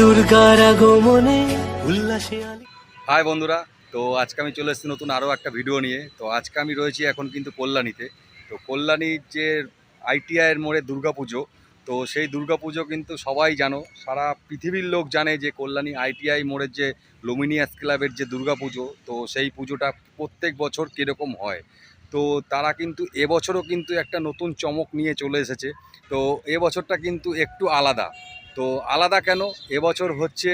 দুর্গার আগমনে উল্লাসে হাই বন্ধুরা, তো আজকে আমি চলে এসেছি নতুন আরও একটা ভিডিও নিয়ে। তো আজকে আমি রয়েছি এখন কিন্তু কল্যাণীতে। তো কল্যাণীর যে আইটিআইয়ের মোড়ে দুর্গাপুজো তো সেই দুর্গাপুজো কিন্তু সবাই জানো, সারা পৃথিবীর লোক জানে যে কল্যাণী আইটিআই মোড়ের যে লুমিনিয়াস ক্লাবের যে দুর্গাপুজো তো সেই পুজোটা প্রত্যেক বছর কীরকম হয়। তো তারা কিন্তু এবছরও কিন্তু একটা নতুন চমক নিয়ে চলে এসেছে। তো এবছরটা কিন্তু একটু আলাদা। তো আলাদা কেন? এবছর হচ্ছে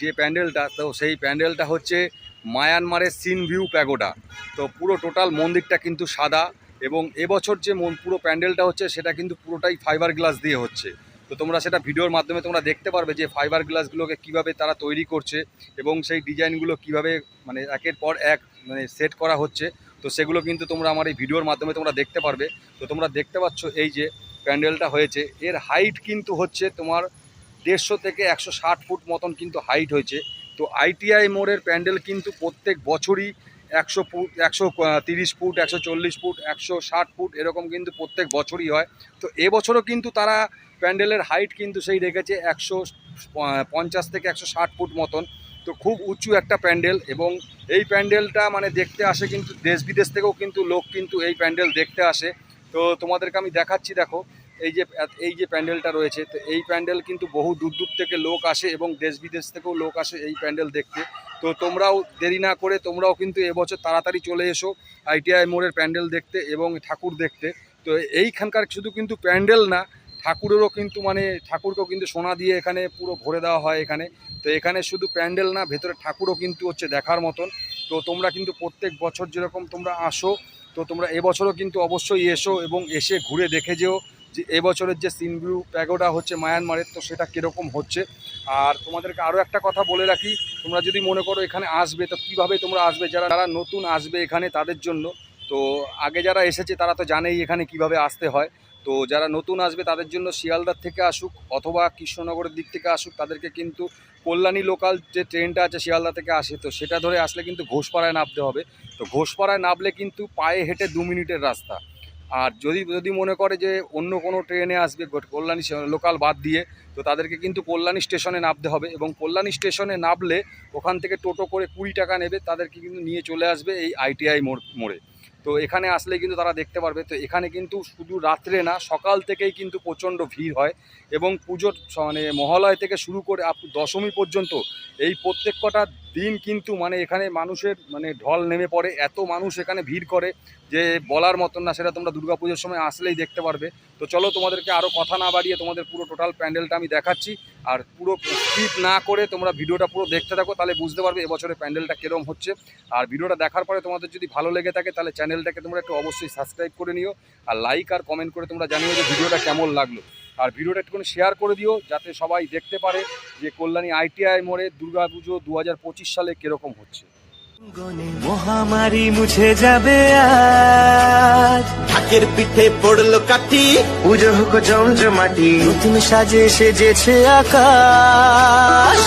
যে প্যান্ডেলটা, তো সেই প্যান্ডেলটা হচ্ছে মায়ানমারের সিন ভিউ প্যাগোডা। তো পুরো টোটাল মন্দিরটা কিন্তু সাদা এবং এবছর যে মন- পুরো প্যান্ডেলটা হচ্ছে সেটা কিন্তু পুরোটাই ফাইবার গ্লাস দিয়ে হচ্ছে। তো তোমরা সেটা ভিডিওর মাধ্যমে তোমরা দেখতে পারবে যে ফাইবার গ্লাসগুলোকে কীভাবে তারা তৈরি করছে এবং সেই ডিজাইনগুলো কীভাবে মানে একের পর এক মানে সেট করা হচ্ছে। তো সেগুলো কিন্তু তোমরা আমার এই ভিডিওর মাধ্যমে তোমরা দেখতে পারবে। তো তোমরা দেখতে পাচ্ছ এই যে প্যান্ডেলটা হয়েছে। এর হাইট কিন্তু হচ্ছে তোমার দেড়শো থেকে একশো ষাট ফুট মতন কিন্তু হাইট হয়েছে। তো আইটিআই মোড়ের প্যান্ডেল কিন্তু প্রত্যেক বছরই একশো ফুট, একশো তিরিশ ফুট, একশো চল্লিশ ফুট, একশো ষাট ফুট এরকম কিন্তু প্রত্যেক বছরই হয়। তো এবছরও কিন্তু তারা প্যান্ডেলের হাইট কিন্তু সেই রেখেছে একশো পঞ্চাশ থেকে একশো ষাট ফুট মতন। তো খুব উঁচু একটা প্যান্ডেল এবং এই প্যান্ডেলটা মানে দেখতে আসে কিন্তু দেশ বিদেশ থেকেও কিন্তু লোক কিন্তু এই প্যান্ডেল দেখতে আসে। তো তোমাদেরকে আমি দেখাচ্ছি, দেখো। এই যে এই যে প্যান্ডেলটা রয়েছে, তো এই প্যান্ডেল কিন্তু বহু দূর দূর থেকে লোক আসে এবং দেশ বিদেশ থেকেও লোক আসে এই প্যান্ডেল দেখতে। তো তোমরাও দেরি না করে তোমরাও কিন্তু এবছর তাড়াতাড়ি চলে এসো আইটিআই মোড়ের প্যান্ডেল দেখতে এবং ঠাকুর দেখতে। তো এইখানকার শুধু কিন্তু প্যান্ডেল না, ঠাকুরেরও কিন্তু মানে ঠাকুরকেও কিন্তু সোনা দিয়ে এখানে পুরো ভরে দেওয়া হয় এখানে। তো এখানে শুধু প্যান্ডেল না, ভেতরে ঠাকুরও কিন্তু হচ্ছে দেখার মতন। তো তোমরা কিন্তু প্রত্যেক বছর যেরকম তোমরা আসো, তো তোমরা এবছরও কিন্তু অবশ্যই এসো এবং এসে ঘুরে দেখে যেও। যে এবছরের যে সিনভিউ প্যাগোডা হচ্ছে মায়ানমারের, তো সেটা কীরকম হচ্ছে? আর তোমাদেরকে আরও একটা কথা বলে রাখি, তোমরা যদি মনে করো এখানে আসবে, তো কীভাবে তোমরা আসবে? যারা যারা নতুন আসবে এখানে তাদের জন্য, তো আগে যারা এসেছে তারা তো জানেই এখানে কীভাবে আসতে হয়। তো যারা নতুন আসবে তাদের জন্য শিয়ালদার থেকে আসুক অথবা কৃষ্ণনগরের দিক থেকে আসুক, তাদেরকে কিন্তু কল্যাণী লোকাল যে ট্রেনটা আছে শিয়ালদা থেকে আসে, তো সেটা ধরে আসলে কিন্তু ঘোষপাড়ায় নামতে হবে। তো ঘোষপাড়ায় নামলে কিন্তু পায়ে হেঁটে দু মিনিটের রাস্তা। আর যদি যদি মনে করে যে অন্য কোনো ট্রেনে আসবে কল্যাণী লোকাল বাদ দিয়ে, তো তাদেরকে কিন্তু কল্যাণী স্টেশনে নামতে হবে এবং কল্যাণী স্টেশনে নামলে ওখান থেকে টোটো করে কুড়ি টাকা নেবে, তাদেরকে কিন্তু নিয়ে চলে আসবে এই আইটিআই মোড়, মোড়ে। তো এখানে আসলে কিন্তু তারা দেখতে পারবে, তো এখানে কিন্তু শুধু রাত্রে না, সকাল থেকেই কিন্তু প্রচণ্ড ভিড় হয় এবং পুজোর মানে মহালয় থেকে শুরু করে দশমী পর্যন্ত এই প্রত্যেক কটা দিন কিন্তু মানে এখানে মানুষের মানে ঢল নেমে পড়ে, এত মানুষ এখানে ভিড় করে যে বলার মতন না, সেটা তোমরা দুর্গাপুজোর সময় আসলেই দেখতে পারবে। তো চলো তোমাদেরকে আরও কথা না বাড়িয়ে তোমাদের পুরো টোটাল প্যান্ডেলটা আমি দেখাচ্ছি। আর পুরো স্কিপ না করে তোমরা ভিডিওটা পুরো দেখতে থাকো, তাহলে বুঝতে পারবে এবছরের প্যান্ডেলটা কীরকম হচ্ছে। আর ভিডিওটা দেখার পরে তোমাদের যদি ভালো লেগে থাকে, তাহলে চ্যানেলটাকে তোমরা একটু অবশ্যই সাবস্ক্রাইব করে নিও। আর লাইক আর কমেন্ট করে তোমরা জানিও যে ভিডিওটা কেমন লাগল। আর ভিডিওটা একটুখানি শেয়ার করে দিও যাতে সবাই দেখতে পারে যে কল্যাণী আইটিআই মোড়ে দুর্গা পুজো দু হাজার পঁচিশ সালে কীরকম হচ্ছে। মহামারী মুছে যাবে ঢাকের পিঠে পড়ল কাটি পুজো হোক জমজমাটি নতুন সাজে সেজেছে আকাশ।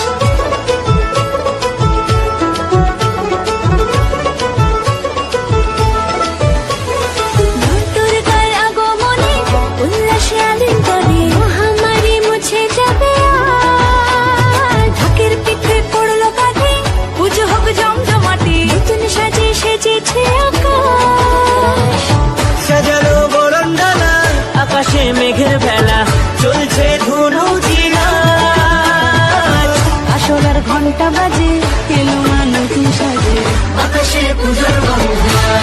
আকাশে মেঘের বেলা চলছে ধুনু আসলার ঘণ্টা বাজে এলো না নতুন সাজে। আকাশে পূজার বন্ধন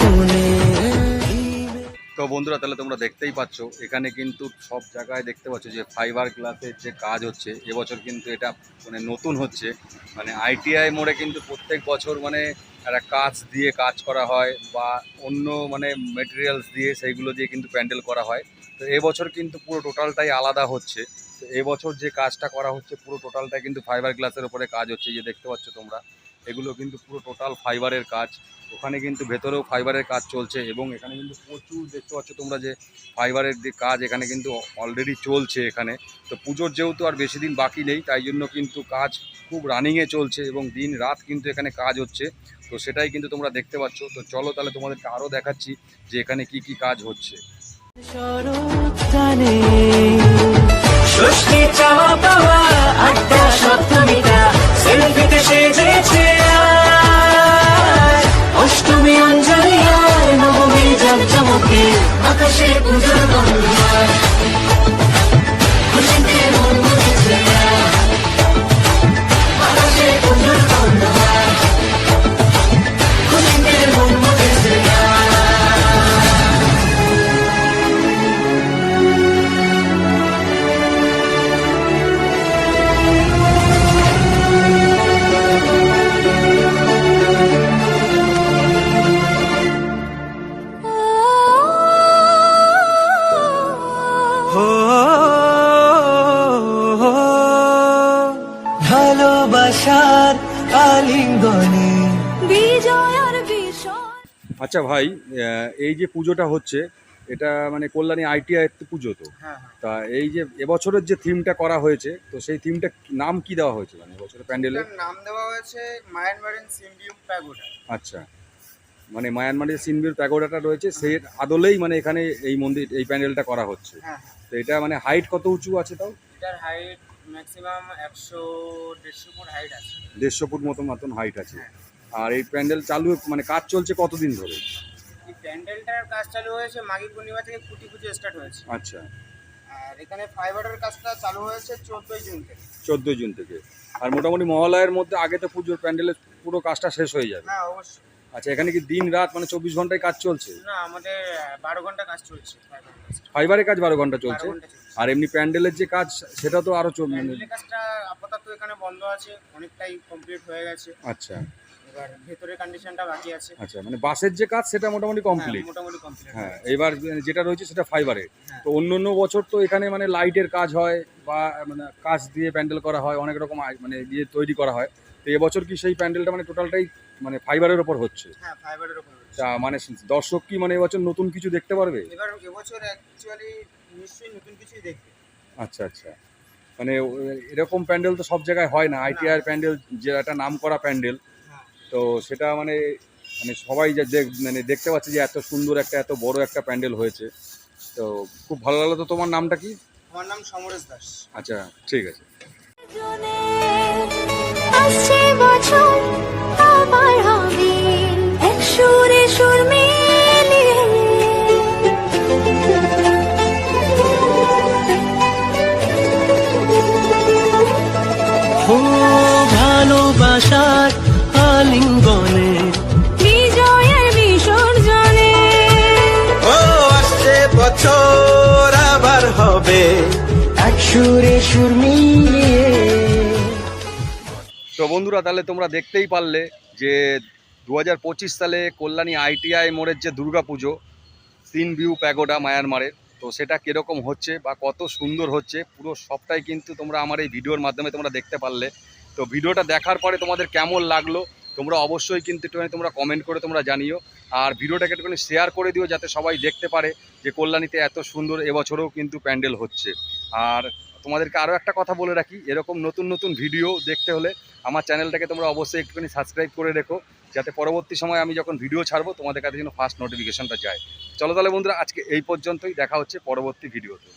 বনে। তো বন্ধুরা, তাহলে তোমরা দেখতেই পাচ্ছ, এখানে কিন্তু সব জায়গায় দেখতে পাচ্ছ যে ফাইবার গ্লাসের যে কাজ হচ্ছে, এবছর কিন্তু এটা মানে নতুন হচ্ছে। মানে আইটিআই মোড়ে কিন্তু প্রত্যেক বছর মানে একটা কাজ দিয়ে কাজ করা হয় বা অন্য মানে মেটেরিয়ালস দিয়ে সেইগুলো দিয়ে কিন্তু প্যান্ডেল করা হয়। তো এবছর কিন্তু পুরো টোটালটাই আলাদা হচ্ছে। তো এবছর যে কাজটা করা হচ্ছে, পুরো টোটালটা কিন্তু ফাইবার গ্লাসের উপরে কাজ হচ্ছে যে দেখতে পাচ্ছ তোমরা। এগুলো কিন্তু পুরো টোটাল ফাইবারের কাজ। ওখানে কিন্তু ভেতরেও ফাইবারের কাজ চলছে এবং এখানে কিন্তু প্রচুর দেখতে পাচ্ছ তোমরা যে ফাইবারের যে কাজ এখানে কিন্তু অলরেডি চলছে এখানে। তো পুজোর যেহেতু আর বেশি দিন বাকি নেই, তাই জন্য কিন্তু কাজ খুব রানিংয়ে চলছে এবং দিন রাত কিন্তু এখানে কাজ হচ্ছে। তো সেটাই কিন্তু তোমরা দেখতে পাচ্ছ। তো চলো তাহলে তোমাদেরকে আরও দেখাচ্ছি যে এখানে কি কি কাজ হচ্ছে। আড্ডা সেজেছে অষ্টমী অঞ্জলি আর নবমী জমজমকে আকাশে পুজোর গন্ধ ভালোবাসার আলিঙ্গনে। বিজয় বিষয় আচ্ছা ভাই এই যে পুজোটা হচ্ছে এটা মানে কল্যাণী আইটিআই পুজো তো। হ্যাঁ তা এই যে এবছরের যে থিমটা করা হয়েছে তো সেই থিমটা নাম কি দেওয়া হয়েছে মানে এবছরের প্যান্ডেলে? এটার নাম দেওয়া হয়েছে মায়ানমারিন সিম্বিউম প্যাগোডা। আচ্ছা। মানে মায়ানমারের সিনবির প্যাগোডাটা রয়েছে সেই আদলেই মানে এখানে এই মন্দির এই প্যান্ডেলটা করা হচ্ছে। হ্যাঁ তো এটা মানে হাইট কত উঁচু আছে তাও? এটার হাইট ম্যাক্সিমাম একশো দেড়শো ফুট হাইট আছে। দেড়শো ফুট মতো মতন হাইট আছে। হ্যাঁ। আর এই প্যান্ডেল চালু মানে কাজ চলছে কতদিন ধরে? এই প্যান্ডেলটার কাজ চালু হয়েছে মাঘী পূর্ণিমা থেকে পুজো স্টার্ট হয়েছে। আচ্ছা। আর এখানে ফাইবারের কাজটা চালু হয়েছে চোদ্দোই জুন থেকে। চোদ্দোই জুন থেকে। আর মোটামুটি মহালয়ের মধ্যে আগে তো পুজোর প্যান্ডেলের পুরো কাজটা শেষ হয়ে যাবে। হ্যাঁ অবশ্যই। আচ্ছা এখানে কি দিন রাত মানে চব্বিশ ঘন্টায় কাজ চলছে? না আমাদের বারো ঘণ্টা কাজ চলছে ফাইবারের কাজ বারো ঘণ্টা চলছে? আর এমনি প্যান্ডেলের যে কাজ সেটা তো আরও চল- মানে কাজটা আপাতত এখানে বন্ধ আছে অনেকটাই কমপ্লিট হয়ে গেছে। আচ্ছা। এবার ভেতরের কন্ডিশনটা বাকি আছে। আচ্ছা মানে বাসের যে কাজ সেটা মোটামুটি কমপ্লিট হ্যাঁ, মোটামুটি কমপ্লিট হ্যাঁ এবার যেটা রয়েছে সেটা হ্যাঁ। তো অন্য অন্য বছর তো এখানে মানে লাইটের কাজ হয় বা মানে কাজ দিয়ে প্যান্ডেল করা হয় অনেক রকম মানে দিয়ে তৈরি করা হয়। তো এবছর কি সেই প্যান্ডেলটা মানে টোটালটাই মানে ফাইবারের ওপর হচ্ছে? হ্যাঁ ফাইবারের উপর হচ্ছে। তা মানে দর্শক কি মানে এবছর নতুন কিছু দেখতে পারবে? এবার এবছর অ্যাকচুয়ালি নিশ্চয়ই নতুন কিছুই দেখবে। আচ্ছা আচ্ছা। মানে এরকম প্যান্ডেল তো সব জায়গায় হয় না। আইটিআর প্যান্ডেল যে একটা নাম করা প্যান্ডেল। হ্যাঁ। তো সেটা মানে মানে সবাই যা দেখ- মানে দেখতে পাচ্ছে যে এত সুন্দর একটা এত বড় একটা প্যান্ডেল হয়েছে। তো খুব ভালো লাগল তো তোমার নামটা কি? আমার নাম সমরেশ দাস। আচ্ছা ঠিক আছে। আসছে বছর আবার হবে। এক সুরে সুর মিলিয়ে। ভালোবাসার আলিঙ্গনে। বিজয়ের বিসর্জনে ও আসছে বছর আবার হবে। এক সুরে সুর মিলিয়ে। বন্ধুরা, তাহলে তোমরা দেখতেই পারলে যে দু হাজার পঁচিশ সালে কল্যাণী আইটিআই মোড়ের যে দুর্গাপুজো, সিন ভিউ প্যাগোডা মায়ানমারের, তো সেটা কীরকম হচ্ছে বা কত সুন্দর হচ্ছে, পুরো সবটাই কিন্তু তোমরা আমার এই ভিডিওর মাধ্যমে তোমরা দেখতে পারলে। তো ভিডিওটা দেখার পরে তোমাদের কেমন লাগল, তোমরা অবশ্যই কিন্তু একটুখানি তোমরা কমেন্ট করে তোমরা জানিও। আর ভিডিওটাকে একটুখানি শেয়ার করে দিও, যাতে সবাই দেখতে পারে যে কল্যাণীতে এত সুন্দর এবছরেও কিন্তু প্যান্ডেল হচ্ছে। আর তোমাদেরকে আরও একটা কথা বলে রাখি, এরকম নতুন নতুন ভিডিও দেখতে হলে আমার চ্যানেলটাকে তোমরা অবশ্যই একটুখানি সাবস্ক্রাইব করে রেখো, যাতে পরবর্তী সময় আমি যখন ভিডিও ছাড়বো, তোমাদের কাছে যেন ফার্স্ট নোটিফিকেশনটা যায়। চলো তাহলে বন্ধুরা, আজকে এই পর্যন্তই, দেখা হচ্ছে পরবর্তী ভিডিওতে